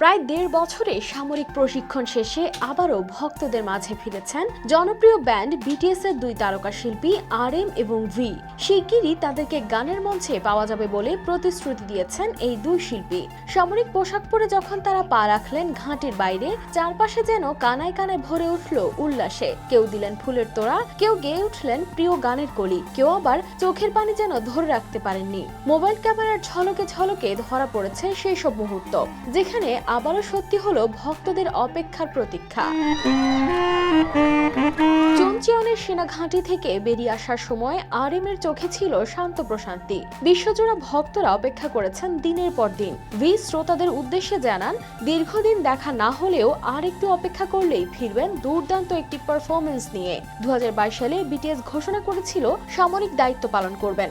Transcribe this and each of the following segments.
প্রায় দেড় বছরে সামরিক প্রশিক্ষণ শেষে আবারও ভক্তদের মাঝে ফিরেছেন জনপ্রিয় ব্যান্ড বিটিএস এর দুই তারকা শিল্পী আর এম এবং ভি শিগগিরই তাদেরকে গানের মঞ্চে পাওয়া যাবে বলে প্রতিশ্রুতি দিয়েছেন এই দুই শিল্পী। সামরিক পোশাক পরে যখন তারা পা রাখলেন ঘাটের বাইরে, চারপাশে যেন কানায় কানায় ভরে উঠল উল্লাসে। কেউ দিলেন ফুলের তোড়া, কেউ গেয়ে উঠলেন প্রিয় গানের কলি, কেউ আবার চোখের পানি যেন ধরে রাখতে পারেননি। মোবাইল ক্যামেরার ঝলকে ঝলকে ধরা পড়েছে সেই সব মুহূর্ত, যেখানে আবারও সত্যি হলো ভক্তদের অপেক্ষার প্রতীক্ষা। চুনচিয়নের সেনা ঘাঁটি থেকে বেরিয়ে আসার সময় আর এর চোখে ছিল শান্ত প্রশান্তি। বিশ্বজোড়া ভক্তরা অপেক্ষা করেছেন দিনের পর দিন। ভি শ্রোতাদের উদ্দেশ্যে জানান, দীর্ঘদিন দেখা না হলেও আর একটু অপেক্ষা করলেই ফিরবেন দুর্দান্ত একটি পারফরমেন্স নিয়ে। দু হাজার বাইশ সালে বিটিএস ঘোষণা করেছিল, সামরিক দায়িত্ব পালন করবেন।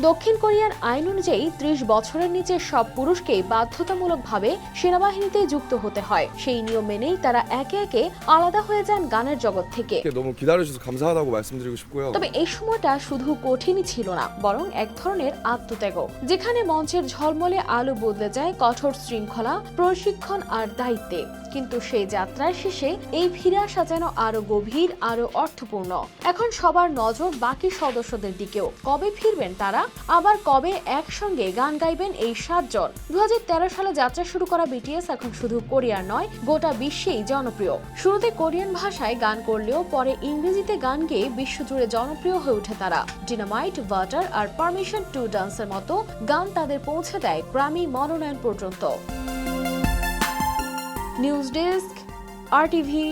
দক্ষিণ কোরিয়ার আইন অনুযায়ী ত্রিশ বছরের নিচে সব পুরুষকেই বাধ্যতামূলকভাবে সেনাবাহিনীতে যুক্ত হতে হয়। সেই নিয়ম মেনেই তারা একে একে আলাদা হয়ে যান গানের জগৎ থেকে। তবে এই সময়টা শুধু কঠিনই ছিল না বরং এক ধরনের আত্মত্যাগ যেখানে মঞ্চের ঝলমলে আলো বদলে যায় কঠোর শৃঙ্খলা প্রশিক্ষণ আর দায়িত্বে। কিন্তু সেই যাত্রার শেষে এই ফিরে আসা যেন আরও গভীর আরও অর্থপূর্ণ। এখন সবার নজর বাকি সদস্যদের দিকেও। কবে ফিরবেন তারা? আবার কবে একসঙ্গে গান গাইবেন এই সাতজন দুই হাজার তেরো সালে যাত্রা শুরু করা বিটিএস এখন শুধু কোরিয়ার নয়, গোটা বিশ্বেই জনপ্রিয়। শুরুতে কোরিয়ান ভাষায় গান করলেও পরে ইংরেজিতে গান গেয়ে বিশ্বজুড়ে জনপ্রিয় হয়ে ওঠে তারা। ডিনামাইট ওয়াটার আর পারমিশন টু ডান্সের মতো গান তাদের পৌঁছে দেয় গ্রামী মনোনয়ন পর্যন্ত। নিউজ ডেস্ক আর টিভি